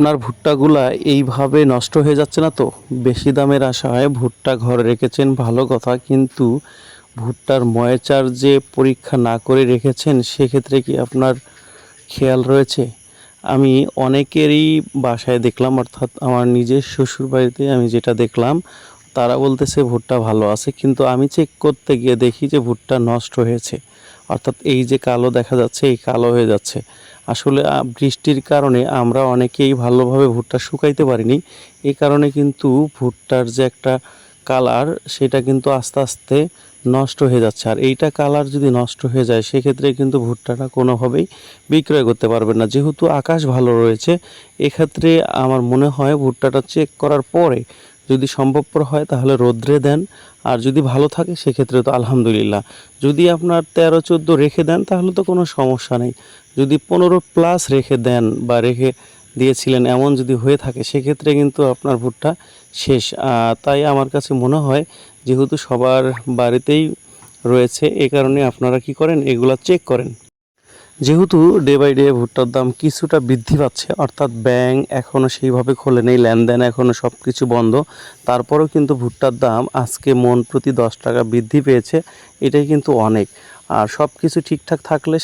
আপনার ভুট্টাগুলা এইভাবে নষ্ট হয়ে যাচ্ছে না তো? বেশি দামের আশায় ভুট্টা ঘরে রেখেছেন, ভালো কথা। কিন্তু ভুট্টার ময়েচার যে পরীক্ষা না করে রেখেছেন, সেক্ষেত্রে কি আপনার খেয়াল রয়েছে? আমি অনেকেরই বাসায় দেখলাম, অর্থাৎ আমার নিজের শ্বশুর বাড়িতে আমি যেটা দেখলাম, তারা বলতেছে ভুট্টা ভালো আছে, কিন্তু আমি চেক করতে গিয়ে দেখি যে ভুট্টা নষ্ট হয়েছে। অর্থাৎ এই যে কালো দেখা যাচ্ছে, এই কালো হয়ে যাচ্ছে। আসলে বৃষ্টির কারণে আমরা অনেকেই ভালোভাবে ভুট্টা শুকাইতে পারিনি। এই কারণে কিন্তু ভুট্টার যে একটা কালার, সেটা কিন্তু আস্তে আস্তে নষ্ট হয়ে যাচ্ছে। আর এইটা কালার যদি নষ্ট হয়ে যায়, সেক্ষেত্রে কিন্তু ভুট্টাটা কোনোভাবেই বিক্রয় করতে পারবেন না। যেহেতু আকাশ ভালো রয়েছে, এক্ষেত্রে আমার মনে হয় ভুট্টাটা চেক করার পরে যদি সম্ভবপর হয় তাহলে রোদ্রে দেন, আর যদি ভালো থাকে সেক্ষেত্রে তো আলহামদুলিল্লাহ। যদি আপনার তেরো, চোদ্দ রেখে দেন তাহলে তো কোনো সমস্যা নেই। যদি পনেরো প্লাস রেখে দেন বা রেখে দিয়েছিলেন এমন যদি হয়ে থাকে সেক্ষেত্রে কিন্তু আপনার ভুট্টা শেষ। তাই আমার কাছে মনে হয় যেহেতু সবার বাড়িতেই রয়েছে, এ কারণে আপনারা কি করেন? এগুলা চেক করেন। যেহেতু ডে বাই ডে ভুট্টার দাম কিছুটা বৃদ্ধি পাচ্ছে, অর্থাৎ ব্যাংক এখনও সেইভাবে খোলে নেই, লেনদেন এখনও সব কিছু বন্ধ, তারপরেও কিন্তু ভুট্টার দাম আজকে মন প্রতি দশ টাকা বৃদ্ধি পেয়েছে, এটাই কিন্তু অনেক। আর সব কিছু ঠিকঠাক থাকলে